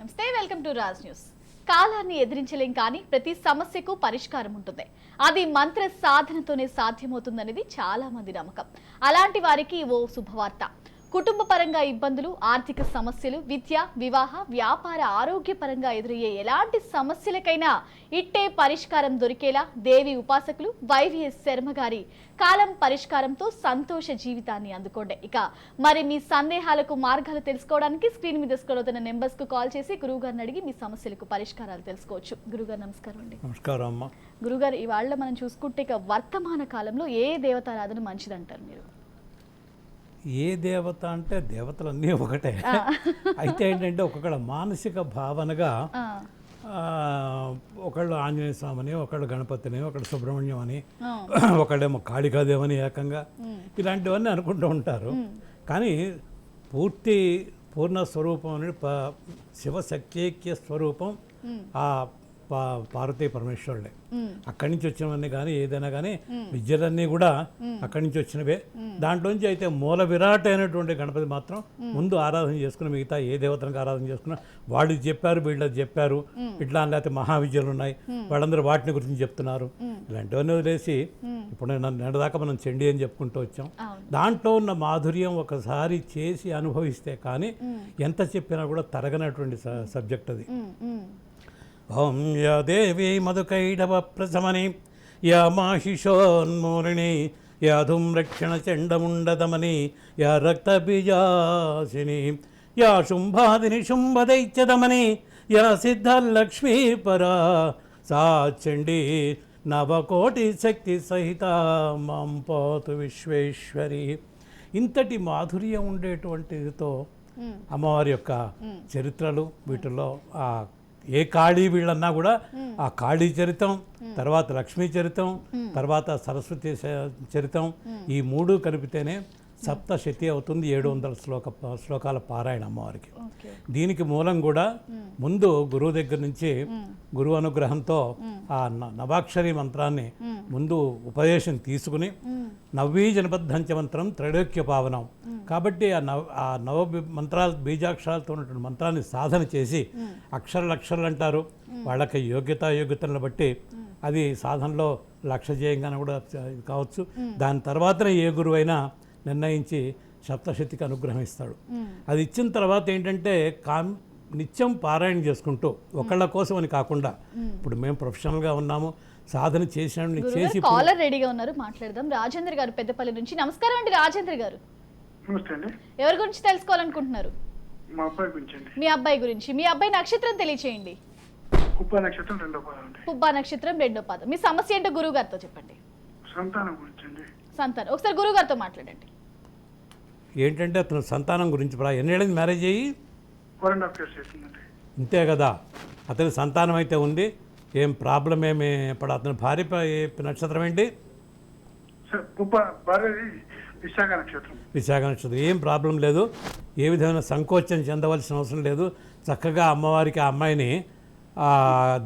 నమస్తే welcome to Raj news. కాలాన్ని ఎదిరించలేం కానీ ప్రతి సమస్యకు పరిష్కారం ఉంటుంది. అది మంత్ర సాధనతోనే సాధ్యమవుతుందనేది చాలా మంది నమ్మకం. అలాంటి వారికి ఓ శుభవార్త. కుటుంబ పరంగా ఇబ్బందులు ఆర్థిక సమస్యలు విద్య వివాహ వ్యాపార ఆరోగ్యపరంగా ఎదురయ్యే ఎలాంటి సమస్యలకైనా ఇట్టే పరిష్కారం దొరికేలా దేవి ఉపాసకులు వైవిఎస్ శర్మ గారి కాలం పరిష్కారంతో సంతోష జీవితాన్ని అందుకోండి. ఇక మరి మీ సందేహాలకు మార్గాలు తెలుసుకోవడానికి స్క్రీన్ మీద అవుతున్న నెంబర్స్కు కాల్ చేసి గురువు గారిని అడిగి మీ సమస్యలకు పరిష్కారాలు తెలుసుకోవచ్చు. గురుగారు నమస్కారం అండి. నమస్కారం అమ్మ. గురుగారు ఇవాళ మనం చూసుకుంటే ఇక వర్తమాన కాలంలో ఏ దేవతారాధన మంచిదంటారు మీరు? ఏ దేవత అంటే దేవతలన్నీ ఒకటే. అయితే ఏంటంటే ఒక్కొక్కడ మానసిక భావనగా ఒకళ్ళు ఆంజనేయ స్వామిని ఒకళ్ళు గణపతిని ఒకళ్ళు సుబ్రహ్మణ్యం అని ఒకళ్ళేమో కాళికాదేవని ఏకంగా ఇలాంటివన్నీ అనుకుంటూ ఉంటారు. కానీ పూర్తి పూర్ణ స్వరూపం అనేది ప- శివశక్తైక్య స్వరూపం ఆ పా పార్వతీ పరమేశ్వరుడే. అక్కడి నుంచి వచ్చినవన్నీ కానీ ఏదైనా కానీ విద్యలన్నీ కూడా అక్కడి నుంచి వచ్చినవే. దాంట్లోంచి అయితే మూల విరాట్ అయినటువంటి గణపతి మాత్రం ముందు ఆరాధన చేసుకుని మిగతా ఏ దేవతలకు ఆరాధన చేసుకున్నా వాళ్ళు చెప్పారు వీళ్ళు చెప్పారు. ఇట్లా లేకపోతే మహావిద్యలు ఉన్నాయి. వాళ్ళందరూ వాటిని గురించి చెప్తున్నారు. ఇలాంటివన్నీ వదిలేసి ఇప్పుడు నేను నిన్నదాకా మనం చెండి అని చెప్పుకుంటూ వచ్చాం. దాంట్లో ఉన్న మాధుర్యం ఒకసారి చేసి అనుభవిస్తే కానీ ఎంత చెప్పినా కూడా తరగనటువంటి సబ్జెక్ట్ అది. ఓం యా దేవి మధుకైడవ ప్రసమని యా మాహిషోన్మూలిని యా ధూమ్రక్షణ చండముండదమని యా రక్తబీజాసిని యా శుంభాదిని శుంభదైత్యదమని యా సిద్ధలక్ష్మీ పరా సా చండీ నవకోటి శక్తి సహిత మాం పోతు విశ్వేశ్వరి ఇంతటి మాధుర్యం ఉండేటువంటితో అమ్మవారి యొక్క చరిత్రలు వీటిల్లో ఆ ఏ కాళీ వీళ్ళన్నా కూడా ఆ కాళీ చరితం తర్వాత లక్ష్మీ చరితం తర్వాత సరస్వతి చరితం ఈ మూడు కలిపితేనే సప్తశతి అవుతుంది ఏడు వందల శ్లోక శ్లోకాల పారాయణ అమ్మవారికి దీనికి మూలం కూడా ముందు గురువు దగ్గర నుంచి గురువు అనుగ్రహంతో ఆ నవాక్షరి మంత్రాన్ని ముందు ఉపదేశం తీసుకుని నవ్వీ జనబద్ధంచ మంత్రం త్రైలోక్య పావనం. కాబట్టి ఆ నవ ఆ నవ మంత్రాలు బీజాక్షరాలతో ఉన్నటువంటి మంత్రాన్ని సాధన చేసి అక్షరాలు అక్షరాలు అంటారు. వాళ్ళకి యోగ్యత యోగ్యతలను బట్టి అది సాధనలో లక్ష్య చేయంగానే కూడా కావచ్చు. దాని తర్వాతనే ఏ గురువు అయినా నిర్ణయించి సప్తశతికి అనుగ్రహం ఇస్తాడు. అది ఇచ్చిన తర్వాత ఏంటంటే కామ్ నిత్యం పారాయణ చేసుకుంటూ ఒకళ్ళ కోసం అని కాకుండా ఇప్పుడు మేము ప్రొఫెషనల్గా ఉన్నాము సాధన చేసిన చేసి కాలర్ రెడీగా ఉన్నారు మాట్లాడదాం. రాజేంద్ర గారు పెద్దపల్లి నుంచి. నమస్కారం అండి రాజేంద్ర గారు. ఎవరి గురించి తెలుసుకోవాలనుకుంటున్నారు? మా అబ్బాయి గురించి మీ అబ్బాయి గురించి. మీ అబ్బాయి నక్షత్రం తెలియచేయండి. కుప్ప నక్షత్రం రెండో పదం పుబ్బా నక్షత్రం రెండో పాదం. మీ సమస్య ఏంటో గురువు గారితో చెప్పండి. సంతానం గురించి సంతానం. ఒకసారి గురువు గారితో మాట్లాడండి. ఏంటంటే అతను సంతానం గురించి ప్రా ఎన్నేళ్ళకి మ్యారేజ్ అయ్యి? ఇంతే కదా. అతని సంతానం అయితే ఉంది. ఏం ప్రాబ్లం ఏమి ఇప్పుడు అతని భార్య ప- ఏ నక్షత్రం ఏంటి? విశాఖ నక్షత్రం. విశాఖ నక్షత్రం. ఏం ప్రాబ్లం లేదు. ఏ విధమైన సంకోచం చెందవలసిన అవసరం లేదు. చక్కగా అమ్మవారికి ఆ అమ్మాయిని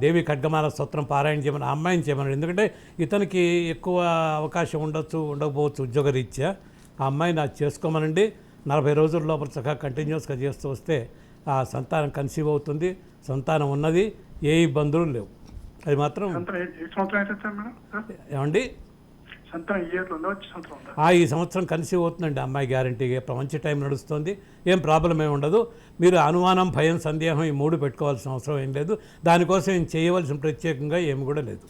దేవి ఖడ్గమాల స్తోత్రం పారాయణ చేయమని ఆ అమ్మాయిని చేయమన్నాడు ఎందుకంటే ఇతనికి ఎక్కువ అవకాశం ఉండొచ్చు ఉండకపోవచ్చు ఉద్యోగరీత్యా. ఆ అమ్మాయిని అది చేసుకోమనండి. నలభై రోజుల లోపల చక్కగా కంటిన్యూస్గా చేస్తూ వస్తే ఆ సంతానం కన్సీవ్ అవుతుంది సంతానం ఉన్నది ఏ ఇబ్బందులు లేవు. అది మాత్రం సంతానం ఏ ఏ సంవత్సరం ఈ ఇయర్లో ఉందా వచ్చే సంవత్సరం ఉందా ఆ ఈ సంవత్సరం కన్సీవ్ అవుతుందండి అమ్మాయి గ్యారంటీగా ప్రపంచ మంచి టైం నడుస్తుంది. ఏం ప్రాబ్లం ఏమి ఉండదు. మీరు అనుమానం భయం సందేహం ఈ మూడు పెట్టుకోవాల్సిన అవసరం ఏం లేదు. దానికోసం ఏం చేయవలసిన ప్రత్యేకంగా ఏమి కూడా లేదు.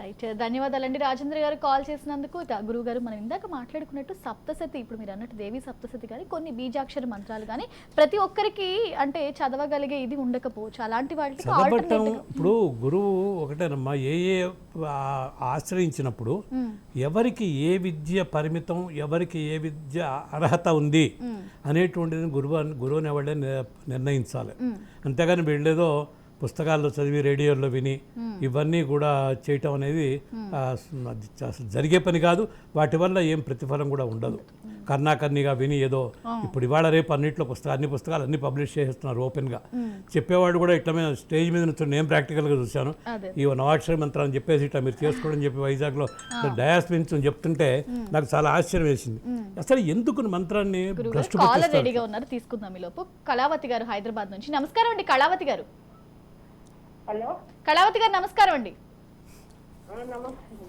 రైట్. ధన్యవాదాలండి. రాజేంద్ర గారు కాల్ చేసినందుకు గురువు గారు మనం ఇందాక మాట్లాడుకున్నట్టు సప్తసతి ఇప్పుడు మీరు అన్నట్టు దేవి సప్తసతి కానీ కొన్ని బీజాక్షర మంత్రాలు కానీ ప్రతి ఒక్కరికి అంటే చదవగలిగే ఇది ఉండకపోవచ్చు. అలాంటి alternate- ఇప్పుడు గురువు ఒకటేనమ్మా ఏ ఏ ఆశ్రయించినప్పుడు ఎవరికి ఏ విద్య పరిమితం ఎవరికి ఏ విద్య అర్హత ఉంది అనేటువంటిది గురువు అన్- గురువు అనేవాళ్ళే నిర్- నిర్ణయించాలి అంతేగాని వీళ్ళేదో పుస్తకాల్లో చదివి రేడియోలో విని ఇవన్నీ కూడా చేయటం అనేది జరిగే పని కాదు. వాటి వల్ల ఏం ప్రతిఫలం కూడా ఉండదు. కర్ణాకర్ణిగా విని ఏదో ఇప్పుడు ఇవాళ రేపు అన్నింటిలో పుస్తకాలు అన్ని పుస్తకాలు అన్ని పబ్లిష్ చేస్తున్నారు ఓపెన్గా. చెప్పేవాడు కూడా ఇట్లా మీద స్టేజ్ మీద నుంచి నేను ప్రాక్టికల్గా చూశాను. ఈ నవాక్షర మంత్రం అని చెప్పేసి ఇట్లా మీరు చేసుకోవడం చెప్పి వైజాగ్లో డయాస్ నుంచి చెప్తుంటే నాకు చాలా ఆశ్చర్యం వేసింది. అసలు ఎందుకు మంత్రాన్ని భ్రష్టు తీసుకుందాం కళావతి గారు హైదరాబాద్ నుంచి. నమస్కారం అండి కళావతి గారు. హలో. కళావతి గారు నమస్కారం అండి.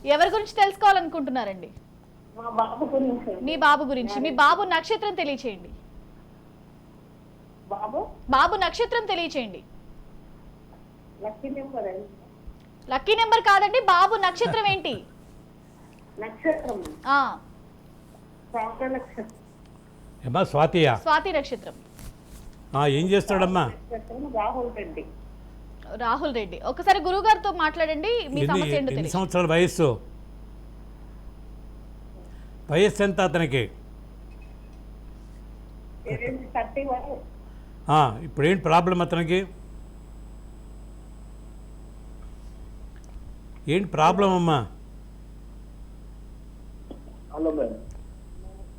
ఎవరి గురించి తెలుసుకోవాలనుకుంటున్నారండి? మా బాబు గురించి. మీ బాబు గురించి. మీ బాబు నక్షత్రం తెలియచేయండి. బాబు? బాబు నక్షత్రం తెలియచేయండి. లక్కీ నెంబర్ అండి. లక్కీ నెంబర్ కాదండి బాబు నక్షత్రం ఏంటి? నక్షత్రం. ఆ. శ్రావణ నక్షత్రం. ఏమా స్వాతియా? స్వాతి నక్షత్రం. ఆ, ఏం చేస్తాడమ్మా? నక్షత్రం రాహుల్ రెడ్డి. రాహుల్ రెడ్డి. ఒకసారి గురువు గారితో మాట్లాడండి మీ ఎన్ని సమస్య ఏంటో ఎన్ని తెలియదు. సంవత్సరాల వయస్సు? వయస్సు ఎంత అతనికి? Thirty one. ఆ, ఇప్పుడు ఏంటి ప్రాబ్లం అతనికి? ఏంటి ప్రాబ్లం అమ్మా హలో మేడం.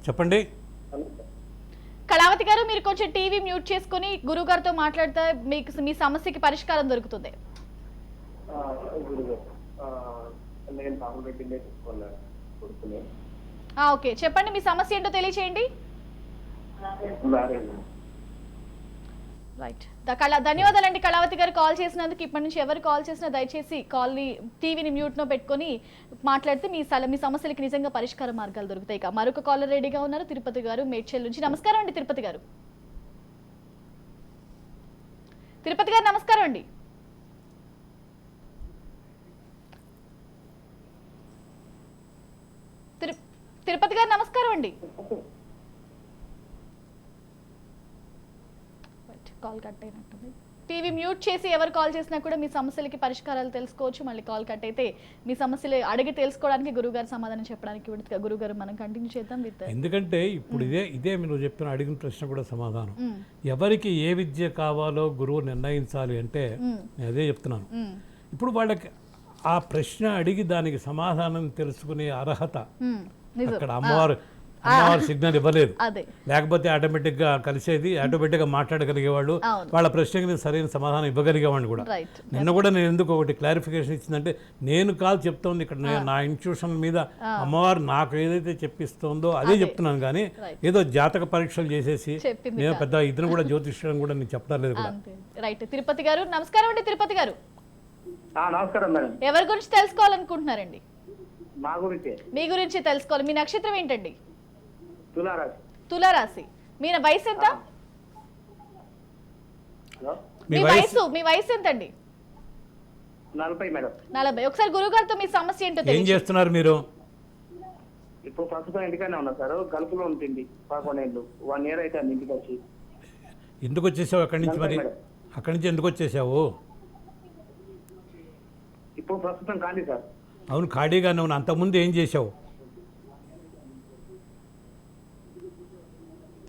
చెప్పండి. కళావతి గారు మీరు కొంచెం టీవీ మ్యూట్ చేసుకుని గురువు గారితో మాట్లాడితే మీకు మీ సమస్యకి పరిష్కారం దొరుకుతుంది. ఓకే. చెప్పండి మీ సమస్య ఏంటో తెలియచేయండి. రైట్ ద- కళ ధన్యవాదాలండి కళావతి గారు కాల్ చేసినందుకు ఇప్పటి నుంచి ఎవరు కాల్ చేసినా దయచేసి కాల్ని టీవీని మ్యూట్లో పెట్టుకొని మాట్లాడితే మీ సల మీ సమస్యలకి నిజంగా పరిష్కార మార్గాలు దొరుకుతాయి. ఇక మరొక కాలర్ రెడీగా ఉన్నారు తిరుపతి గారు మేడ్చల్ నుంచి. నమస్కారం అండి తిరుపతి గారు. తిరుపతి గారు నమస్కారం అండి. తిరు తిరుపతి గారు నమస్కారం అండి. కాల్ కట్ అయినట్టుంది టీవీ మ్యూట్ చేసి ఎవరు కాల్ చేసినా కూడా మీ సమస్యలకి పరిష్కారాలు తెలుసుకోవచ్చు. మళ్ళీ కాల్ కట్ అయితే మీ సమస్యలు అడిగి తెలుసుకోవడానికి గురువుగారు సమాధానం చెప్పడానికి గురువుగారు మనం కంటిన్యూ చేద్దాం విత్ ఎందుకంటే ఇప్పుడు ఇదే ఇదే మీరు చెప్పిన అడిగిన ప్రశ్న కూడా సమాధానం. ఎవరికి ఏ విద్య కావాలో గురువు నిర్ణయించాలి అంటే నేను అదే చెప్తున్నాను. ఇప్పుడు వాళ్ళకి ఆ ప్రశ్న అడిగి దానికి సమాధానం తెలుసుకునే అర్హత అక్కడ అమ్మవారు అమ్మవారు సిగ్నల్ ఇవ్వలేదు. అదే. లేకపోతే ఆటోమేటిక్గా కలిసేది ఆటోమేటిక్గా మాట్లాడగలిగేవాళ్ళు అవును. వాళ్ళ ప్రశ్నకి సరైన సమాధానం ఇవ్వగలిగేవాడిని కూడా. రైట్ నిన్న కూడా నేను ఎందుకు ఒకటి క్లారిఫికేషన్ ఇచ్చిందంటే నేను కాల్ చెప్తోంది ఇక్కడ నా ఇన్స్టిట్యూషన్ మీద అమ్మవారు నాకు ఏదైతే చెప్పిస్తోందో అదే చెప్తున్నాను కానీ ఏదో జాతక పరీక్షలు చేసేసి నేను పెద్ద ఇద్దరు కూడా జ్యోతిష్యం కూడా నేను చెప్పడం లేదు రైట్ తిరుపతి గారు నమస్కారం అండి తిరుపతి గారు. ఆ, నమస్కారం మేడం. ఎవరి గురించి తెలుసుకోవాలనుకుంటున్నారండి? మా గురించి. మీ గురించి తెలుసుకోవాలి. మీ నక్షత్రం ఏంటండి? తులారాశి. తులారాశి. మీ వయసు ఎంత? మీ వయసు? మీ వయసు ఎంతండి? నలభై మేడం. నలభై. ఒకసారి గురువు గారితో మీ సమస్య ఏంటో ఏం చేస్తున్నారు మీరు? ఇప్పుడు ప్రస్తుతం ఇంటికానే ఉన్నా సార్. గల్ఫ్లో ఉంటుంది పదకొండేళ్ళు. వన్ ఇయర్ అయితే ఇంటికి వచ్చి. ఎందుకు వచ్చేసావు అక్కడి నుంచి మరి? అక్కడి నుంచి ఎందుకు వచ్చేసావు? ఇప్పుడు ప్రస్తుతం కానీ సార్. అవును ఖాళీగానే ఉన్నా అంతకుముందు ఏం చేసావు?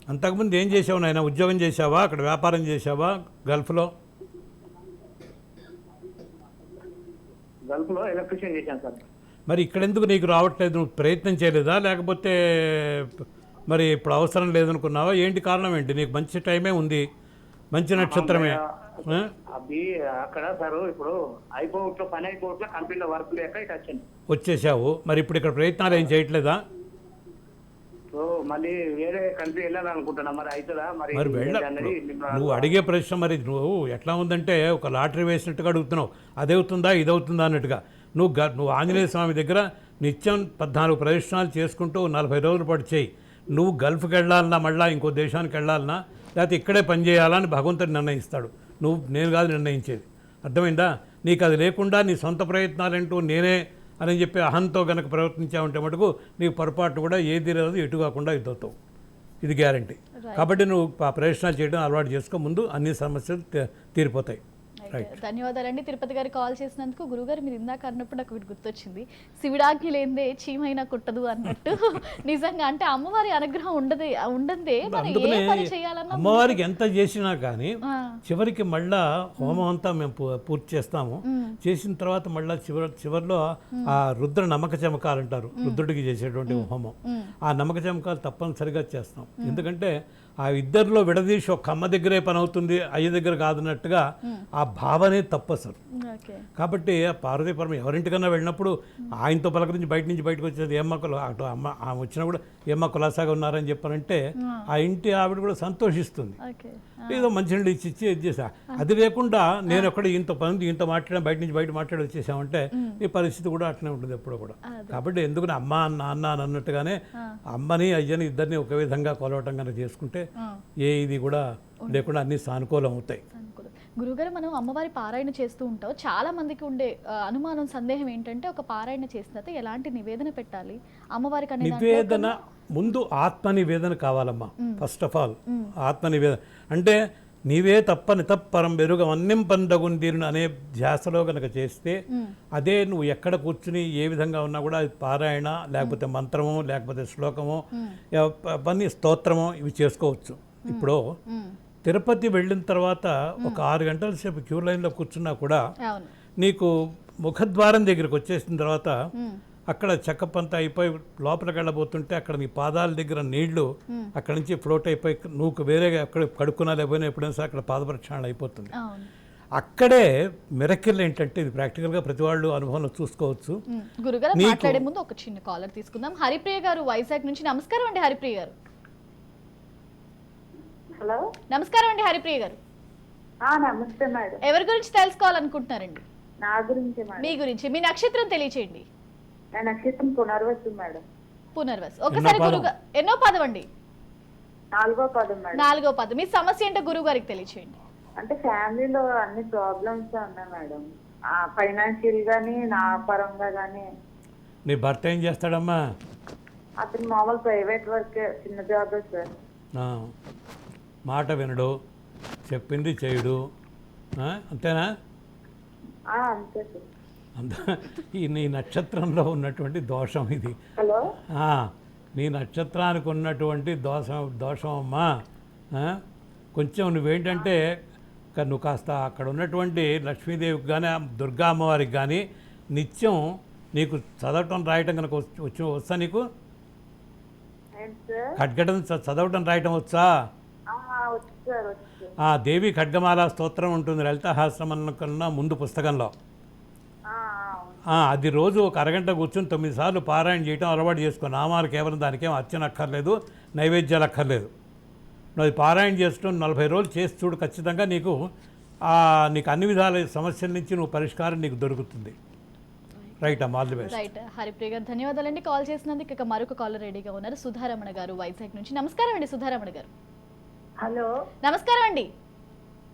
అంతకుముందు ఏం చేసావు నాయన? ఉద్యోగం చేసావా? అక్కడ వ్యాపారం చేసావా? గల్ఫ్లో? గల్ఫ్లో ఎలక్ట్రీషియన్ చేశాను సార్. మరి ఇక్కడ ఎందుకు నీకు రావట్లేదు? నువ్వు ప్రయత్నం చేయలేదా? లేకపోతే మరి ఇప్పుడు అవసరం లేదనుకున్నావా? ఏంటి కారణం ఏంటి? నీకు మంచి టైమే ఉంది. మంచి నక్షత్రమే? అది అక్కడ సార్ ఇప్పుడు అయిపోవట్లో పని అయిపోవట్లో కంపెనీలో వర్క్ లేక ఇటు వచ్చింది. వచ్చేసావు. మరి ఇప్పుడు ఇక్కడ ప్రయత్నాలు ఏం చేయట్లేదా? సో మళ్ళీ వేరే కంట్రీ వెళ్ళాలనుకుంటున్నా. మరి అవుతుందా మరి మరి వెళ్ళ ఏంటి అన్నది మిమ్మల్ని నువ్వు అడిగే ప్రశ్న మరి నువ్వు ఎట్లా ఉందంటే ఒక లాటరీ వేసినట్టుగా అడుగుతున్నావు. అదవుతుందా ఇదవుతుందా అన్నట్టుగా. నువ్వు నువ్వు ఆంజనేయ స్వామి దగ్గర నిత్యం పద్నాలుగు ప్రదర్శనలు చేసుకుంటూ నలభై రోజుల పాటు చేయి. నువ్వు గల్ఫ్కి వెళ్ళాలన్నా మళ్ళా ఇంకో దేశానికి వెళ్ళాలన్నా లేకపోతే ఇక్కడే పని చేయాలని భగవంతుడు నిర్ణయిస్తాడు. నువ్వు నేను కాదు నిర్ణయించేది. అర్థమైందా? నీకు అది లేకుండా నీ సొంత ప్రయత్నాలంటూ నేనే అని చెప్పి అహంతో గనక ప్రవర్తించావంటే మటుకు నీకు పొరపాటు కూడా ఏది రాదు ఎటు కాకుండా ఇదవుతావు. ఇది గ్యారంటీ. కాబట్టి నువ్వు ఆ ప్రయత్నాలు చేయడం అలవాటు చేసుకో. ముందు అన్ని సమస్యలు తీరిపోతాయి. ధన్యవాదాలండి. తిరుపతి గారు కాల్ చేసినందుకు గురుగారు మీరు ఇందాక అన్నప్పుడు నాకు ఒకటి గుర్తొచ్చింది. శివుడాజ్ఞ లేనిదే చీమైనా కుట్టదు అన్నట్టు. నిజంగా అంటే అమ్మవారి అనుగ్రహం ఉండదే ఉండదే అమ్మవారికి ఎంత చేసినా కానీ చివరికి మళ్ళా హోమం అంతా మేము పూర్తి చేస్తాము. చేసిన తర్వాత మళ్ళా చివరి చివరిలో ఆ రుద్ర నమ్మక చమకాలు అంటారు. రుద్రుడికి చేసేటువంటి హోమం. ఆ నమ్మక చమకాలు తప్పనిసరిగా చేస్తాం. ఎందుకంటే ఆ ఇద్దరిలో విడదీసి ఒక అమ్మ దగ్గరే పని అవుతుంది అయ్య దగ్గర కాదన్నట్టుగా ఆ భావనే తప్పు అసలు ఓకే. కాబట్టి ఆ పార్వతీపురం ఎవరింటికన్నా వెళ్ళినప్పుడు ఆయనతో పలకరించి బయట నుంచి బయటకు వచ్చేది ఏమ్మ కుల అటు అమ్మ ఆమె వచ్చినా కూడా ఏమ్మ కులాసాగా ఉన్నారని చెప్పారంటే ఆ ఇంటి ఆవిడ కూడా సంతోషిస్తుంది. ఏదో మంచినీళ్ళు ఇచ్చి ఇచ్చి ఇది చేసా అది లేకుండా నేను ఒక్కడ ఇంత పని ఇంత మాట్లాడినా బయట నుంచి బయట మాట్లాడి వచ్చేసామంటే ఈ పరిస్థితి కూడా అట్లనే ఉంటుంది ఎప్పుడు కూడా. కాబట్టి ఎందుకు అమ్మ నాన్న అని అన్నట్టుగానే అమ్మని అయ్యని ఇద్దరిని ఒక విధంగా కొలవటం కనుక చేసుకుంటే ఏ ఇది కూడా లేకుండా అన్ని సానుకూలం అవుతాయి. గురుగారు మనం అమ్మవారి పారాయణ చేస్తూ ఉంటాం. చాలా మందికి ఉండే అనుమానం సందేహం ఏంటంటే ఒక పారాయణ చేసిన తర్వాత ఎలాంటి నివేదన పెట్టాలి? అమ్మవారికి నివేదన ముందు ఆత్మ నివేదన కావాలమ్మా ఫస్ట్ ఆఫ్ ఆల్ ఆత్మ నివేదన అంటే నీవే తప్పని తప్పరం వెరుగ అన్నం పండగుందీరుని అనే ధ్యాసలో కనుక చేస్తే అదే నువ్వు ఎక్కడ కూర్చుని ఏ విధంగా ఉన్నా కూడా అది పారాయణ లేకపోతే మంత్రము లేకపోతే శ్లోకము అవన్నీ స్తోత్రము ఇవి చేసుకోవచ్చు. ఇప్పుడు తిరుపతి వెళ్ళిన తర్వాత ఒక ఆరు గంటల సేపు క్యూ లైన్లో కూర్చున్నా కూడా నీకు ముఖద్వారం దగ్గరికి వచ్చేసిన తర్వాత అక్కడ చెక్కపంత అయిపోయి లోపలికి వెళ్ళబోతుంటే అక్కడ నీ పాదాల దగ్గర నీళ్ళు అక్కడ నుంచి ఫ్లోట్ అయిపోయి నువ్వు వేరేగా ఎక్కడ కడుక్కున్నా లేకపోయినా ఎప్పుడైనా సరే అక్కడ పాదప్రక్షాళన అయిపోతుంది. అవును. అక్కడే మిరకిల్ ఏంటంటే ఇది ప్రాక్టికల్గా ప్రతి వాళ్ళు అనుభవంలో చూసుకోవచ్చు. గురుగారు మాట్లాడే ముందు ఒక చిన్న కాలర్ తీసుకుందాం. హరిప్రియ గారు వైజాగ్ నుంచి నమస్కారం అండి హరిప్రియ గారు. హలో. నమస్కారం అండి హరిప్రియ గారు. ఆ, నమస్తే మేడం. ఎవరి గురించి తెలుసుకోవాలనుకుంటున్నారండి? నా గురించి మీ గురించి మీ నక్షత్రం తెలియచేయండి. నా నక్షత్రం పునర్వసు మేడం. పునర్వస్. ఒకసారి? గురుగా ఎన్నో పదం అండి? నాలుగో పదం మేడం. నాలుగో పదం. మీ సమస్య ఏంటో గురువు గారికి తెలియచేయండి. అంటే ఫ్యామిలీలో అన్ని ప్రాబ్లమ్స్ ఉన్నాయి మేడం? ఫైనాన్షియల్ గానీ నా పరంగా గానీ. నీ భర్త ఏం చేస్తాడమ్మా? అతను మామూలు ప్రైవేట్ వర్క్ చిన్న జాబ్ సార్. ఆ, మాట వినడు చెప్పింది చేయుడు. అంతేనా? ఆ, అంతే సార్. అంత ఈ నీ నక్షత్రంలో ఉన్నటువంటి దోషం ఇది. నీ నక్షత్రానికి ఉన్నటువంటి దోషం దోషం అమ్మా? కొంచెం నువ్వేంటంటే నువ్వు కాస్త అక్కడ ఉన్నటువంటి లక్ష్మీదేవికి కానీ దుర్గా అమ్మవారికి కానీ నిత్యం నీకు చదవటం రాయటం కనుక వచ్చి వస్తా నీకు? ఖడ్గటం చదవటం రాయటం వచ్చా? దేవి ఖడ్గమాల స్తోత్రం ఉంటుంది లలితాహాస్రమం కన్నా ముందు పుస్తకంలో. అది రోజు ఒక అరగంట కూర్చొని తొమ్మిది సార్లు పారాయణ చేయటం అలవాటు చేసుకో. నామాలు కేవలం దానికేం అర్చన అక్కర్లేదు నైవేద్యాలు అక్కర్లేదు నువ్వు అది పారాయణ చేస్తూ నలభై రోజులు చేసి చూడు ఖచ్చితంగా నీకు ఆ, నీకు అన్ని విధాల సమస్యల నుంచి నువ్వు పరిష్కారం నీకు దొరుకుతుంది. రైట్ అమ్మ all the best right Haripriya గారు ధన్యవాదాలండి. కాల్ చేసినందుకు ఇక మరొక కాలర్ రెడీగా ఉన్నారు సుధారమణ గారు వైజాగ్ నుంచి. నమస్కారం అండి సుధారమణ గారు. హలో. నమస్కారం అండి.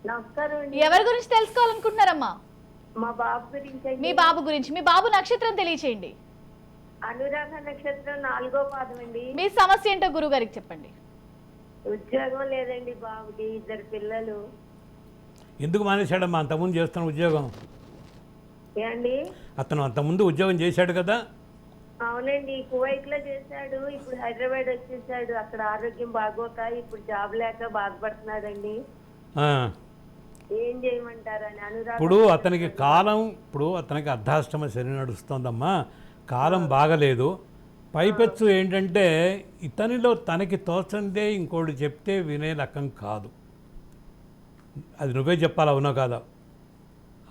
నమస్కారం అండి. ఎవరి గురించి తెలుసుకోవాలనుకుంటున్నారమ్మా? మా బాబు గురించి మీ బాబు గురించి మీ బాబు నక్షత్రం తెలియచేయండి. అనురాధ నక్షత్రం నాలుగో పాదం అండి. మీ సమస్య ఏంటో గురువు గారికి చెప్పండి. ఉద్యోగం లేదండి బాబుకి ఇద్దరు పిల్లలు. ఎందుకు మానేశాడమ్మా? అంతకుముందు చేస్తున్న ఉద్యోగం. ఏమండి అతను అంతకుముందు ఉద్యోగం చేశాడు కదా? అవునండి కువైట్లో చేశాడు ఇప్పుడు హైదరాబాద్ వచ్చేసాడు. అక్కడ ఆరోగ్యం బాగోక ఇప్పుడు జాబ్ లేక బాధపడుతున్నాడండి. ఆ. ఏం చేయమంటారని అనురాధ ఇప్పుడు అతనికి కాలం ఇప్పుడు అతనికి అర్ధాష్టమ శని నడుస్తోందమ్మా. కాలం బాగలేదు. పైపెచ్చు ఏంటంటే ఇతనిలో తనకి తోచందే ఇంకోటి చెప్తే వినే రకం కాదు. అది నువ్వే చెప్పాలి అవునో కాదా?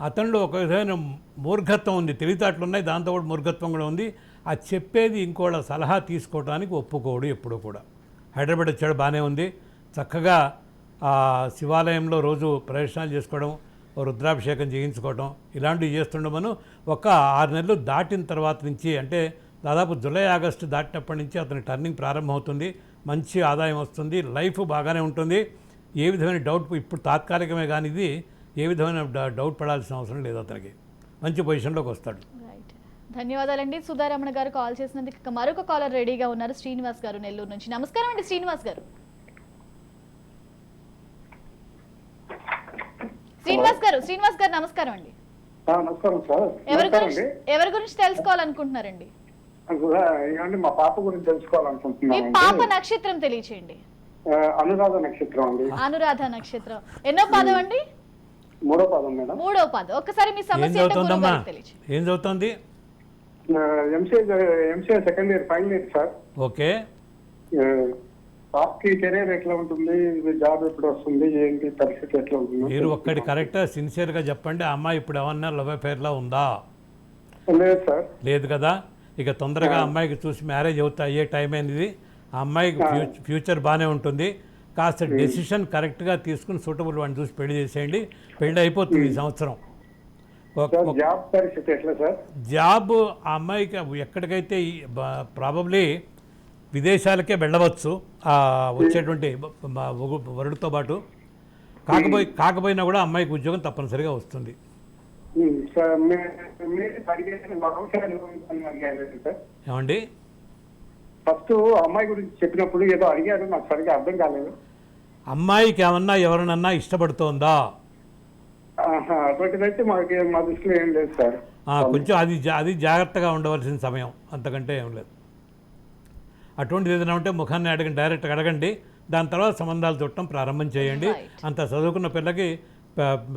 అతనిలో ఒక విధమైన మూర్ఘత్వం ఉంది. తెలివితేటలు ఉన్నాయి దాంతో కూడా మూర్ఘత్వం కూడా ఉంది. ఆ చెప్పేది ఇంకోళ్ళ సలహా తీసుకోవడానికి ఒప్పుకోడు ఎప్పుడూ కూడా. హైదరాబాద్ వచ్చాడు బాగానే ఉంది. చక్కగా శివాలయంలో రోజు ప్రవేశాలు చేసుకోవడం రుద్రాభిషేకం చేయించుకోవడం ఇలాంటివి చేస్తుండమను ఒక ఆరు నెలలు దాటిన తర్వాత నుంచి అంటే దాదాపు జూలై ఆగస్టు దాటినప్పటి నుంచి అతని టర్నింగ్ ప్రారంభమవుతుంది. మంచి ఆదాయం వస్తుంది. లైఫ్ బాగానే ఉంటుంది. ఏ విధమైన డౌట్ ఇప్పుడు తాత్కాలికమే కానీ ఇది ఏ విధమైన డౌట్ పడాల్సిన అవసరం లేదు అతనికి. మంచి పొజిషన్లోకి వస్తాడు. ధన్యవాదాలండి. సుధారమణ గారు కాల్ చేసినందుకు మరొక కాలర్ రెడీగా ఉన్నారు శ్రీనివాస్ గారు నెల్లూరు నుంచి. నమస్కారం అండి శ్రీనివాస్ గారు. శ్రీనివాస్ గారు శ్రీనివాస్ గారు నమస్కారం అండి. ఆ, నమస్కారం సార్. ఎవరి గురించి ఎవరి గురించి తెలుసుకోవాలనుకుంటున్నారండి? ఏమండి మా పాప గురించి మీ తెలుసుకోవాలనుకుంటున్నాను పాప నక్షత్రం తెలియచేయండి. అనురాధ నక్షత్రం అండి. అనురాధ నక్షత్రం. ఎన్నో పదం అండి? మూడో పాదం మేడం. మూడో పదం. ఒక్కసారి మీ సమస్య ఏం చదువుతుంది? MCA MCA second year final year sir okay. పాపకి కెరీర్ ఎట్లా ఉంటుంది? జాబ్ ఎప్పుడు వస్తుంది? ఏంటి పరిస్థితి ఎట్లా ఉంటుంది? మీరు ఒక్కటి కరెక్ట్గా సిన్సియర్గా చెప్పండి. ఆ అమ్మాయి ఇప్పుడు ఏమన్నా లవ్ అఫేర్లో ఉందా? లేదు సార్. లేదు కదా? ఇక తొందరగా అమ్మాయికి చూసి మ్యారేజ్ అవుతా అయ్యే టైం అనేది ఆ అమ్మాయికి ఫ్యూ- ఫ్యూచర్ బాగానే ఉంటుంది. కాస్త డెసిషన్ కరెక్ట్గా తీసుకుని సూటబుల్ వాడిని చూసి పెళ్ళి చేసేయండి. పెళ్ళి అయిపోతుంది ఈ సంవత్సరం. జాబ్ పరిస్థితి ఎట్లా సార్? జాబ్ ఆ అమ్మాయికి ఎక్కడికైతే ప్రాబబ్లీ విదేశాలకే వెళ్ళవచ్చు. ఆ వచ్చేటువంటి వరుడితో పాటు. కాకపోయి కాకపోయినా కూడా అమ్మాయికి ఉద్యోగం తప్పనిసరిగా వస్తుంది. ఏమండి? ఫస్ట్ అమ్మాయి గురించి చెప్పినప్పుడు ఏదో అడిగారు నాకు సరిగా అర్థం కాలేదు. అమ్మాయికి ఏమన్నా ఎవరినన్నా ఇష్టపడుతోందా? అటువంటిదైతే మాకు మా దృష్టిలో ఏం లేదు సార్. ఆ, కొంచెం అది అది జాగ్రత్తగా ఉండవలసిన సమయం. అంతకంటే ఏం లేదు. అటువంటిది ఏదైనా ఉంటే ముఖాన్ని అడగండి డైరెక్ట్గా అడగండి. దాని తర్వాత సంబంధాలు చుట్టడం ప్రారంభం చేయండి. అంత చదువుకున్న పిల్లకి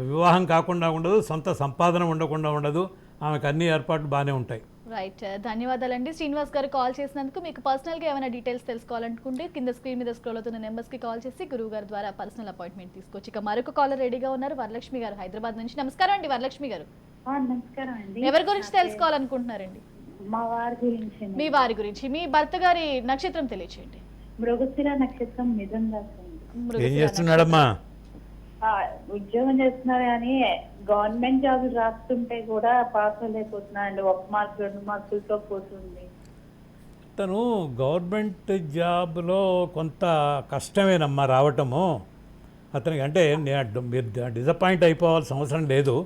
వివాహం కాకుండా ఉండదు సొంత సంపాదన ఉండకుండా ఉండదు. ఆమెకు అన్ని ఏర్పాట్లు బాగానే ఉంటాయి. రైట్ ధన్యవాదాలండి. శ్రీనివాస్ గారు కాల్ చేసినందుకు మీకు పర్సనల్గా ఏమైనా డీటెయిల్స్ తెలుసుకోవాలనుకుంటే కింద స్క్రీన్ మీద స్క్రోల్ అవుతున్న నెంబర్స్కి కాల్ చేసి గురువు గారి ద్వారా పర్సనల్ అపాయింట్మెంట్ తీసుకోవచ్చు. ఇక మరొక కాలర్ రెడీగా ఉన్నారు వరలక్ష్మి గారు హైదరాబాద్ నుంచి. నమస్కారం అండి వరలక్ష్మి గారు. నమస్కారం అండి. ఎవరి గురించి తెలుసుకోవాలనుకుంటున్నారండి? మా వారి గురించి మీ వారి గురించి మీ భర్త గారి నక్షత్రం తెలియచేయండి. మృగశిర నక్షత్రం అండి. ఏం చేస్తున్నాడమ్మా? ఆ, ఉద్యోగం చేస్తున్నారు కానీ గవర్నమెంట్ జాబులు రాస్తుంటే కూడా పాస్ అవ్వలేకపోతున్నారండి ఒక మార్క్ రెండు మార్కులతో పోతుంది. తను గవర్నమెంట్ జాబ్లో కొంత కష్టమేనమ్మా రావటము. అతనికి అంటే నే- మీరు డిసప్పాయింట్ అయిపోవాల్సిన అవసరం లేదు.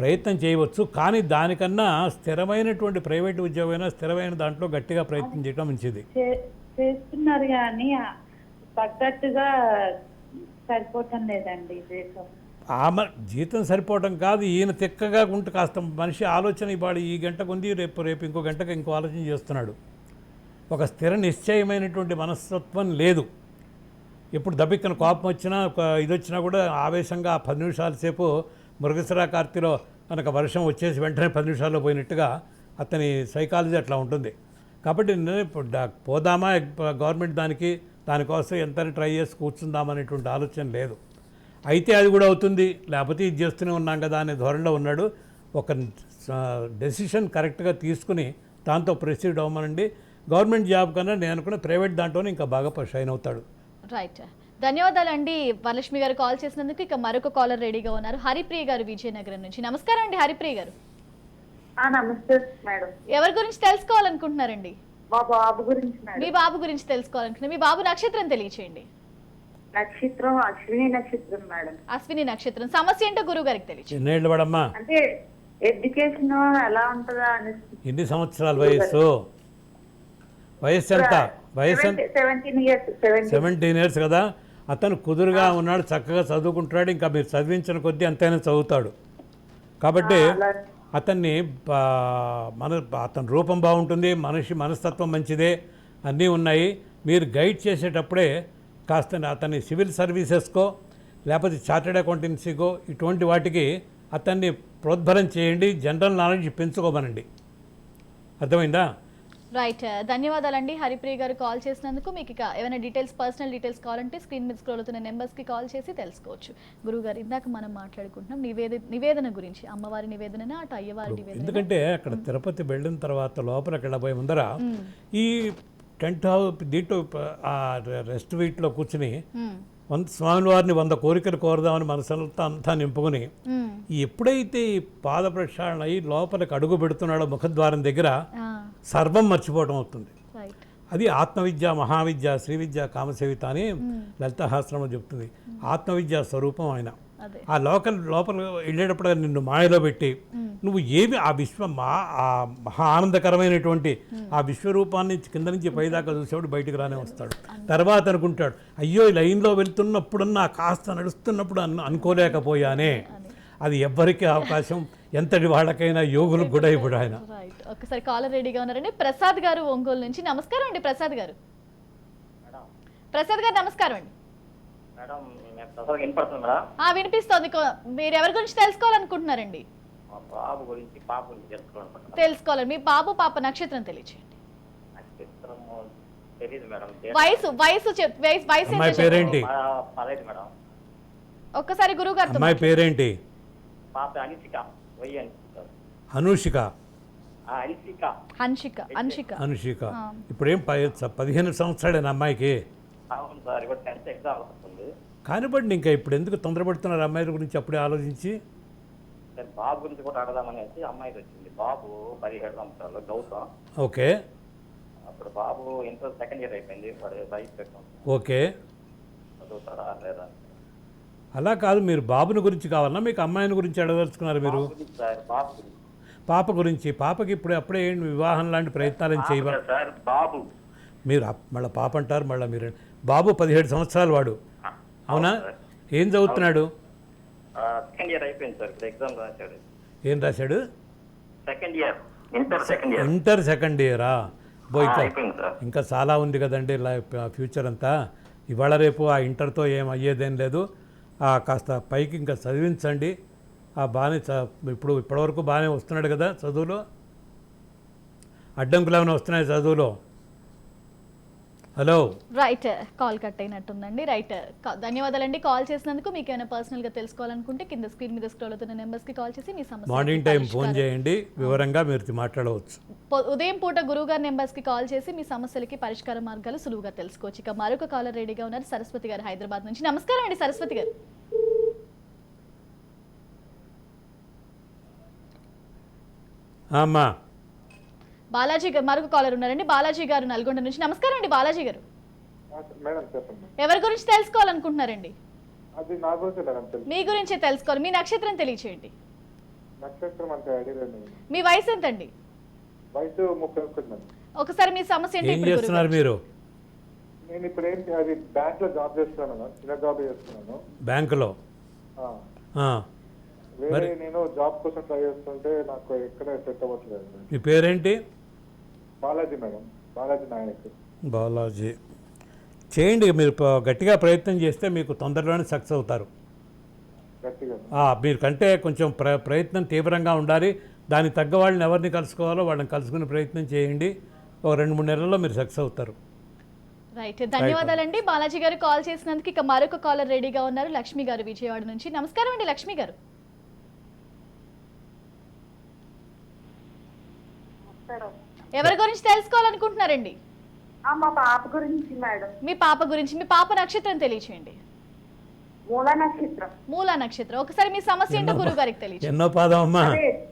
ప్రయత్నం చేయవచ్చు కానీ దానికన్నా స్థిరమైనటువంటి ప్రైవేట్ ఉద్యోగమైనా స్థిరమైన దాంట్లో గట్టిగా ప్రయత్నం చేయడం మంచిది. చేస్తున్నారు కానీ తగ్గట్టుగా సరిపోవటం లేదండి ఆమె జీతం సరిపోవటం కాదు ఈయన తిక్కగా ఉంటే కాస్త మనిషి ఆలోచన ఇవాళ ఈ గంటకు ఉంది రేపు రేపు ఇంకో గంటకు ఇంకో ఆలోచన చేస్తున్నాడు. ఒక స్థిర నిశ్చయమైనటువంటి మనస్తత్వం లేదు. ఎప్పుడు దబ్బిక్కన కోపం వచ్చినా ఇది వచ్చినా కూడా ఆవేశంగా పది నిమిషాల సేపు మృగశిరా కార్తీలో కనుక వర్షం వచ్చేసి వెంటనే పది నిమిషాల్లో పోయినట్టుగా అతని సైకాలజీ అట్లా ఉంటుంది. కాబట్టి నేను పోదామా గవర్నమెంట్ దానికి దానికోసం ఎంత ట్రై చేసి కూర్చుందామనేటువంటి ఆలోచన లేదు. అయితే అది కూడా అవుతుంది. లేకపోతే ఇది చేస్తూనే ఉన్నాం కదా అనే ధోరణిలో ఉన్నాడు. ఒక డెసిషన్ కరెక్ట్గా తీసుకుని దాంతో ప్రొసీడ్ అవ్వమనండి. గవర్నమెంట్ జాబ్ కన్నా నేను అనుకున్న ప్రైవేట్ దాంట్లోనే ఇంకా బాగా షైన్ అవుతాడు. రైట్. ధన్యవాదాలండి. వరలక్ష్మి గారు కాల్ చేసినందుకు ఇక మరొక కాలర్ రెడీగా ఉన్నారు. హరిప్రియ గారు విజయనగరం నుంచి. నమస్కారం అండి హరిప్రియ గారు. నమస్తే మేడం. ఎవరి గురించి తెలుసుకోవాలనుకుంటున్నారండి? మా బాబు గురించి మీ బాబు గురించి తెలుసుకోవాలనుకుంటున్నారు మీ బాబు నక్షత్రం తెలియచేయండి. నక్షత్రం అశ్విని నక్షత్రం మేడం. అశ్విని నక్షత్రం. సమస్య ఏంటో గురువు గారికి తెలియచేయండి. పడమ్మా అంటే ఎడ్యుకేషన్ ఎలా ఉంటుందా అని ఎన్ని సంవత్సరాల వయస్సు? వయస్సు ఎంత? వయస్సు ఎంత? Seventeen years seventeen seventeen years కదా? అతను కుదురుగా ఉన్నాడు చక్కగా చదువుకుంటున్నాడు ఇంకా మీరు చదివించిన కొద్దీ అంతైనా చదువుతాడు. కాబట్టి అతన్ని మన అతని రూపం బాగుంటుంది మనిషి మనస్తత్వం మంచిదే అన్నీ ఉన్నాయి. మీరు గైడ్ చేసేటప్పుడే కాస్త అతన్ని సివిల్ సర్వీసెస్కో లేకపోతే చార్టెడ్ అకౌంటెన్సీకో ఇటువంటి వాటికి అతన్ని ప్రోద్బలం చేయండి జనరల్ నాలెడ్జ్ పెంచుకోమనండి. అర్థమైందా? రైట్ ధన్యవాదాలండి. హరిప్రియ గారు కాల్ చేసినందుకు మీకు ఇక ఏమైనా డీటెయిల్స్ పర్సనల్ డీటెయిల్స్ కావాలంటే స్క్రీన్ మీద స్క్రోల్ అవుతున్న నెంబర్స్కి కాల్ చేసి తెలుసుకోవచ్చు. గురువు గారు ఇందాక మనం మాట్లాడుకుంటున్నాం నివేద నివేదన గురించి అమ్మవారి నివేదన అటు అయ్యవారి నివేదన ఎందుకంటే అక్కడ తిరుపతి వెళ్ళిన తర్వాత లోపలికి వెళ్ళబోయే ముందర ఈ టెంట్ హౌస్ దీంట్లో ఆ రెస్ట్ వీట్లో కూర్చుని వంద స్వామివారిని వంద కోరికలు కోరదామని మనసంతా అంతా నింపుకొని ఎప్పుడైతే ఈ పాద ప్రక్షాళన అయ్యి లోపలికి అడుగు పెడుతున్నాడో ముఖద్వారం దగ్గర సర్వం మర్చిపోవడం అవుతుంది. అది ఆత్మవిద్య మహావిద్య శ్రీ విద్య కామసేవిత అని లలితహాస్త్రంలో చెప్తుంది. ఆత్మవిద్య స్వరూపం ఆయన. ఆ లోకల్ లోపల వెళ్ళేటప్పుడు నిన్ను మాయలో పెట్టి నువ్వు ఏమి ఆ విశ్వ మా ఆ మహా ఆనందకరమైనటువంటి ఆ విశ్వరూపాన్ని కింద నుంచి పైదాకా చూసేవాడు బయటికి రానే వస్తాడు. తర్వాత అనుకుంటాడు అయ్యో ఈ లైన్లో వెళ్తున్నప్పుడన్నా కాస్త నడుస్తున్నప్పుడు అను అనుకోలేకపోయానే. అది. ఎవ్వరికి అవకాశం ఎంతటి వాళ్ళకైనా యోగులకు కూడా ఇప్పుడు ఆయన. రైట్ ఒకసారి కాలర్ రెడీగా ఉన్నారండి. ప్రసాద్ గారు ఒంగోలు నుంచి. నమస్కారం అండి ప్రసాద్ గారు. ప్రసాద్ గారు నమస్కారం అండి. వినిపిస్తోంది? మీరు ఎవరి గురించి తెలుసుకోవాలనుకుంటున్నారండి? బాబు గురించి పాప గురించి తెలుసుకోవాలనుకుంటున్నాను. తెలుసుకోవాలి. మీ బాబు పాప నక్షత్రం తెలియచేయండి. నక్షత్రము తెలియదు మేడం. వయసు వయసు చెప్ వయసు వయసు అమ్మాయి చెప్పండి. పేరేంటి? మేడం. ఒక్కసారి గురువు గారితో అమ్మాయి పేరేంటి? పాప అనిసిక వై అనిసిక అనుషిక. ఆ అనిసిక హన్షిక హన్షిక. అనుషిక. ఆ. ఇప్పుడేం ప- పదిహేను సంవత్సరాలేనా అమ్మాయికి? అవును సార్ ఇప్పుడు టెన్త్ ఎగ్జామ్ కానివ్వండి ఇంకా ఇప్పుడు ఎందుకు తొందరపడుతున్నారు అమ్మాయిల గురించి అప్పుడే ఆలోచించి? సరే బాబు గురించి కూడా అడదామనేసి అమ్మాయికి వచ్చింది. బాబు పదిహేడు సంవత్సరాలు గౌతమ్. ఓకే. అప్పుడు బాబు ఇంటర్ సెకండ్ ఇయర్ అయిపోయింది పెట్టాం ఓకే. చదువుతారా లేదా అలా కాదు మీరు బాబుని గురించి కావాలన్నా మీకు అమ్మాయిని గురించి అడగదలుచుకున్నారు మీరు? గురించి సార్ బాబు గురించి. పాప గురించి పాపకి ఇప్పుడు అప్పుడే ఏంటి వివాహం లాంటి ప్రయత్నాలు ఏం చేయవా? కాదు సార్ బాబు. మీరు మళ్ళీ పాప అంటారు మళ్ళీ మీరు. బాబు పదిహేడు సంవత్సరాలు వాడు. అవునా? ఏం చదువుతున్నాడు? సెకండ్ ఇయర్ అయిపోయింది సార్ ఎగ్జామ్ రాశాడు. ఏం రాశాడు? Second year inter second year inter second ఇయరా బోయ్ ఇంకా చాలా ఉంది కదండి ఫ్యూచర్ అంతా. ఇవాళ రేపు ఆ ఇంటర్తో ఏం అయ్యేదేం లేదు. ఆ కాస్త పైకి ఇంకా చదివించండి. ఆ బాగానే ఇప్పుడు ఇప్పటివరకు బాగానే వస్తున్నాడు కదా చదువులో? అడ్డంకులు ఏమైనా వస్తున్నాయి చదువులో? హలో. రైట్ కాల్ కట్ అయినట్టుందండి రైట్ కా- ధన్యవాదాలండి. కాల్ చేసినందుకు మీకు ఏమైనా పర్సనల్గా తెలుసుకోవాలనుకుంటే కింద స్క్రీన్ మీద స్క్రోల్ అవుతున్న నెంబర్స్కి కాల్ చేసి మీ సమస్య మార్నింగ్ టైం ఫోన్ చేయండి. వివరంగా మీరు మాట్లాడవచ్చు. ఉదయం పూట గురువు గారి నెంబర్స్కి కాల్ చేసి మీ సమస్యలకి పరిష్కార మార్గాలు సులువుగా తెలుసుకోవచ్చు. ఇక మరొక కాలర్ రెడీగా ఉన్నారు సరస్వతి గారు హైదరాబాద్ నుంచి. నమస్కారం అండి సరస్వతి గారు. అమ్మా. బాలాజీ గారు మరొక కాలర్ ఉన్నారండి బాలాజీ గారు నల్గొండ నుంచి. నమస్కారం అండి బాలాజీ గారు. ఎవరి గురించి తెలుసుకోవాలనుకుంటున్నారండి? అది నా గురించి మేడం తెలుసు. మీ గురించే తెలుసుకోవాలి మీ నక్షత్రం తెలియచేయండి. మీ వయసు ఎంతండి? వయసు ముప్పై ఒకటి మేడం. ఒకసారి మీ సమస్య ఏంటి చేస్తున్నారు? మీరు? నేను ఇప్పుడు ఏంటి అది బ్యాంక్లో జాబ్ చేస్తున్నాను చిన్న జాబ్ చేస్తున్నాను. వేరే నేను జాబ్ కోసం ట్రై చేస్తుంటే నాకు ఎక్కడ సెట్ అవ్వట్లేదు మేడం. మీ పేరేంటి? బాలాజీ మేడం బాలాజీ నాయక్. బాలాజీ. చేయండి మీరు గట్టిగా ప్రయత్నం చేస్తే మీకు తొందరలోనే సక్సెస్ అవుతారు. గట్టిగా. ఆ, మీరు కంటే కొంచెం ప్ర ప్రయత్నం తీవ్రంగా ఉండాలి. దానికి తగ్గ వాళ్ళని ఎవరిని కలుసుకోవాలో వాళ్ళని కలుసుకునే ప్రయత్నం చేయండి. ఒక రెండు మూడు నెలల్లో మీరు సక్సెస్ అవుతారు. రైట్ ధన్యవాదాలండి. బాలాజీ గారు కాల్ చేసినందుకు ఇక మరొక కాలర్ రెడీగా ఉన్నారు లక్ష్మి గారు విజయవాడ నుంచి. నమస్కారం అండి లక్ష్మి గారు. ఎవరి గురించి తెలుసుకోవాలనుకుంటున్నారండి? ఆ, మా పాప గురించి మేడం. మీ పాప గురించి మీ పాప నక్షత్రం తెలియచేయండి. మూల నక్షత్రం. మూలా నక్షత్రం. ఒకసారి మీ సమస్య ఏంటో గురువు గారికి తెలియచేయండి. ఎన్నో పాదం అమ్మా. అదే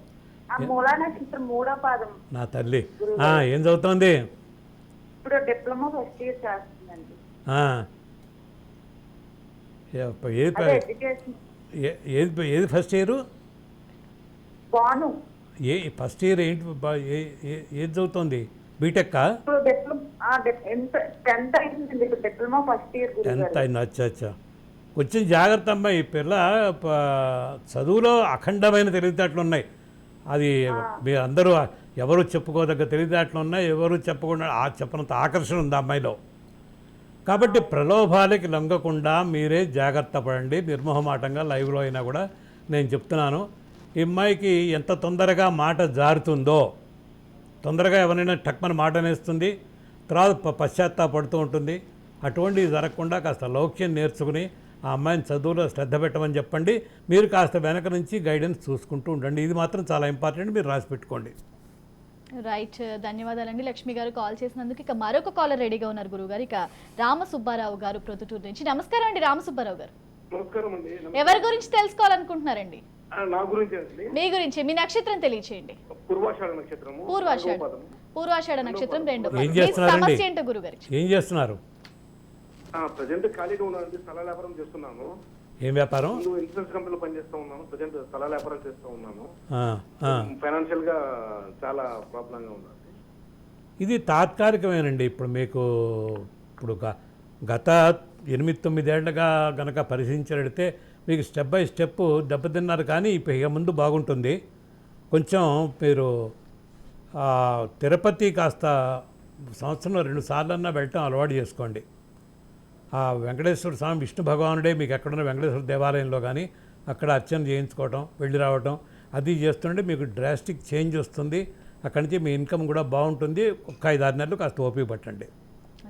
ఆ మూల నక్షత్రం మూడో పాదం. నా తల్లి. ఆ, ఏం చదువుతోంది? ఇప్పుడు డిప్లొమా ఫస్ట్ ఇయర్ చేస్తుందండి. ఆ. ఏ- ఏది ఏది ఏది ఫస్ట్ ఇయరు? బాను. ఏ ఫస్ట్ ఇయర్ ఏంటి ఏది చదువుతోంది? డిప్లొమా టెన్త్ అయింది. అచ్చా అచ్చా. కొంచెం జాగ్రత్త అమ్మా ఈ పిల్ల చదువులో అఖండమైన తెలివితేటలు ఉన్నాయి. అది మీరు అందరూ ఎవరు చెప్పుకోదగ్గ తెలివితేటలు ఉన్నాయి ఎవరు చెప్పకుండా ఆ చెప్పనంత ఆకర్షణ ఉంది అమ్మాయిలో? కాబట్టి ప్రలోభాలకి లొంగకుండా మీరే జాగ్రత్త పడండి. నిర్మోహమాటంగా లైవ్లో అయినా కూడా నేను చెప్తున్నాను. ఈ అమ్మాయికి ఎంత తొందరగా మాట జారుతుందో తొందరగా ఎవరైనా టక్మని మాట అనేస్తుంది తర్వాత ప- పశ్చాత్తాపడుతూ ఉంటుంది. అటువంటివి జరగకుండా కాస్త లౌక్యం నేర్చుకుని ఆ అమ్మాయిని చదువులో శ్రద్ధ పెట్టమని చెప్పండి. మీరు కాస్త వెనక నుంచి గైడెన్స్ చూసుకుంటూ ఉండండి. ఇది మాత్రం చాలా ఇంపార్టెంట్. మీరు రాసి పెట్టుకోండి. రైట్. ధన్యవాదాలండి. లక్ష్మి గారు కాల్ చేసినందుకు ఇక మరొక కాలర్ రెడీగా ఉన్నారు గురువు గారు ఇక రామ సుబ్బారావు గారు ప్రొద్దుటూరు నుంచి. నమస్కారం అండి రామ సుబ్బారావు గారు. నమస్కారం అండి. ఎవరి గురించి తెలుసుకోవాలనుకుంటున్నారండి? నా గురించి అండి మీ గురించి మీ నక్షత్రం తెలియచేయండి. పూర్వాషాఢ నక్షత్రము పూర్వాషాఢ. పూర్వాషాఢ నక్షత్రం రెండు ఏం చేస్తున్నారండి? సమస్య ఏంటో గురువు గారికి ఏం చేస్తున్నారు? ప్రజెంట్ ఖాళీగా ఉన్నానండి స్థల వ్యాపారం చేస్తున్నాను. ఏం వ్యాపారం? ముందు ఇన్సూరెన్స్ కంపెనీలో పనిచేస్తూ ఉన్నాను ప్రజెంట్ స్థల వ్యాపారం చేస్తూ ఉన్నాను. ఆ, ఆ. ఫైనాన్షియల్గా చాలా ప్రాబ్లం గా ఉందండి. ఇది తాత్కాలికమేనండి ఇప్పుడు మీకు ఇప్పుడు గ- గత ఎనిమిది తొమ్మిదేళ్ళుగా గనక పరిశీలించినడితే మీకు స్టెప్ బై స్టెప్ దెబ్బతిన్నారు కానీ ఇక ముందు బాగుంటుంది. కొంచెం మీరు తిరుపతి కాస్త సంవత్సరంలో రెండు సార్లన్నా వెళ్ళటం అలవాటు చేసుకోండి. ఆ వెంకటేశ్వర స్వామి విష్ణు భగవానుడే మీకు ఎక్కడున్న వెంకటేశ్వర దేవాలయంలో కానీ అక్కడ అర్చన చేయించుకోవటం వెళ్ళి రావటం అది చేస్తుంటే మీకు డ్రాస్టిక్ చేంజ్ వస్తుంది. అక్కడి నుంచి మీ ఇన్కమ్ కూడా బాగుంటుంది. ఒక్క ఐదు ఆరు నెలలు కాస్త ఓపిక పట్టండి.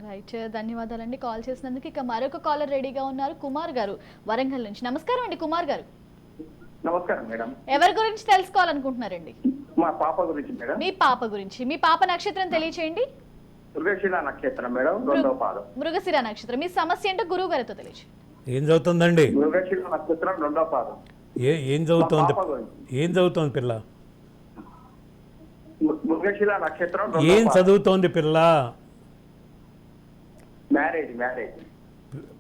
రైట్ ధన్యవాదాలండి కాల్ చేసినందుకు. ఇక మరొక కాలర్ రెడీగా ఉన్నారు కుమార్ గారు వరంగల్ నుంచి. నమస్కారం అండి కుమార్ గారు. నమస్కారం మేడం. ఎవరి గురించి తెలుసుకోవాలనుకుంటున్నారండి? మా పాప గురించి మేడం. మీ పాప గురించి. మీ పాప నక్షత్రం తెలియచేయండి. దుర్గశిల నక్షత్రం మేడం రెండో పాదం. మృగశిర నక్షత్రం. మీ సమస్య ఏంటో గురువు గారితో తెలియచేయండి. ఏం చదువుతుందండి? మృగశిల నక్షత్రం రెండో పాదం. ఏ ఏం చదువుతోంది? మా పాప గురించి. ఏం చదువుతోంది పిల్ల? మృ- మృగశిల నక్షత్రం రెండో ఏం పాదం. చదువుతోంది పిల్ల? మ్యారేజ్ మ్యారేజ్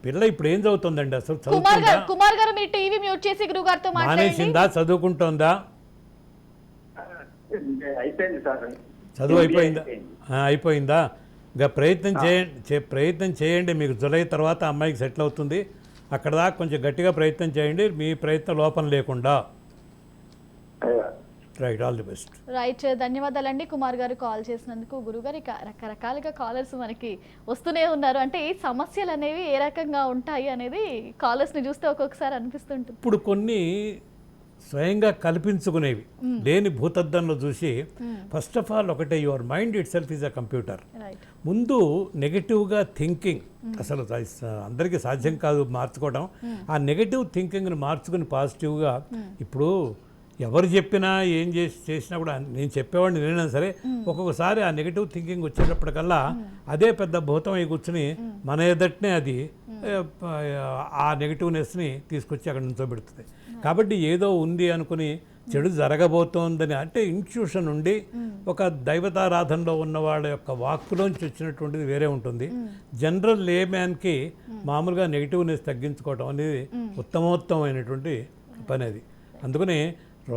పిల్ల ఇప్పుడు ఏం చదువుతుందండి? అసలు కుమార్ చదువుతుందా? గారు కుమార్ గారు మీరు టీవీ మ్యూట్ చేసి గురువు గారితో మాట్లాడండి. మానేసిందా? చదువుకుంటోందా? అయిపోయింది సార్. చదువు అయిపోయిందా? ఆ, అయిపోయిందా? ఇంకా ప్రయత్నం చేయండి చే- ప్రయత్నం చేయండి. మీకు జులై తర్వాత అమ్మాయికి సెటిల్ అవుతుంది. అక్కడ దాకా కొంచెం గట్టిగా ప్రయత్నం చేయండి. మీ ప్రయత్నం లోపం లేకుండా. Right all the best right ధన్యవాదాలండి. కుమార్ గారు కాల్ చేసినందుకు గురుగారు ఇక రకరకాలుగా కాలర్స్ మనకి వస్తూనే ఉన్నారు. అంటే ఈ సమస్యలు అనేవి ఏ రకంగా ఉంటాయి అనేది కాలర్స్ని చూస్తే ఒక్కొక్కసారి అనిపిస్తుంటుంది. ఇప్పుడు కొన్ని స్వయంగా కల్పించుకునేవి. లేని భూతద్దంలో చూసి ఫస్ట్ ఆఫ్ ఆల్ ఒకటే your mind itself is a computer ముందు నెగటివ్గా థింకింగ్ అసలు అందరికీ సాధ్యం కాదు మార్చుకోవడం. ఆ నెగటివ్ థింకింగ్ని మార్చుకుని పాజిటివ్గా ఇప్పుడు ఎవరు చెప్పినా ఏం చేసి చేసినా కూడా నేను చెప్పేవాడిని నేనైనా సరే ఒక్కొక్కసారి ఆ నెగటివ్ థింకింగ్ వచ్చేటప్పటికల్లా అదే పెద్ద భూతం అయి కూర్చుని మన ఎదటనే అది ఆ నెగటివ్నెస్ని తీసుకొచ్చి అక్కడ నుంచోబెడుతుంది. కాబట్టి ఏదో ఉంది అనుకుని చెడు జరగబోతోందని అంటే ఇన్స్టిట్యూషన్ నుండి ఒక దైవతారాధనలో ఉన్న వాళ్ళ యొక్క వాక్కులోంచి వచ్చినటువంటిది వేరే ఉంటుంది. జనరల్ లే మ్యాన్కి మామూలుగా నెగిటివ్నెస్ తగ్గించుకోవడం అనేది ఉత్తమోత్తమైనటువంటి పని అది. అందుకని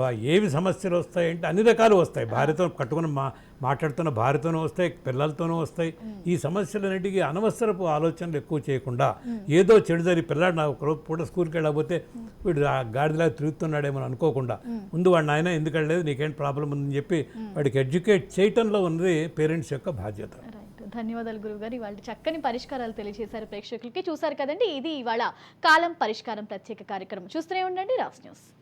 ఏవి సమస్యలు వస్తాయంటే అన్ని రకాలు వస్తాయి. భార్యతో కట్టుకుని మా మాట్లాడుతున్న భార్యతోనూ వస్తాయి పిల్లలతోనూ వస్తాయి. ఈ సమస్యలన్నిటికీ అనవసరపు ఆలోచనలు ఎక్కువ చేయకుండా ఏదో చెడు జరిగి పిల్లాడు నా ఒక పూట స్కూల్కి వెళ్ళకపోతే వీడు ఆ గాడిదలా తిరుగుతున్నాడేమో అనుకోకుండా ముందు వాడు నాయన ఎందుకు వెళ్ళలేదు నీకేం ప్రాబ్లం ఉందని చెప్పి వాడికి ఎడ్యుకేట్ చేయటంలో ఉన్నది పేరెంట్స్ యొక్క బాధ్యత. ధన్యవాదాలు గురువుగారు ఇవాళ చక్కని పరిష్కారాలు తెలియజేశారు ప్రేక్షకులకి. చూశారు కదండి ఇది ఇవాళ కాలం పరిష్కారం ప్రత్యేక కార్యక్రమం. చూస్తూనే ఉండండి రాస్ న్యూస్.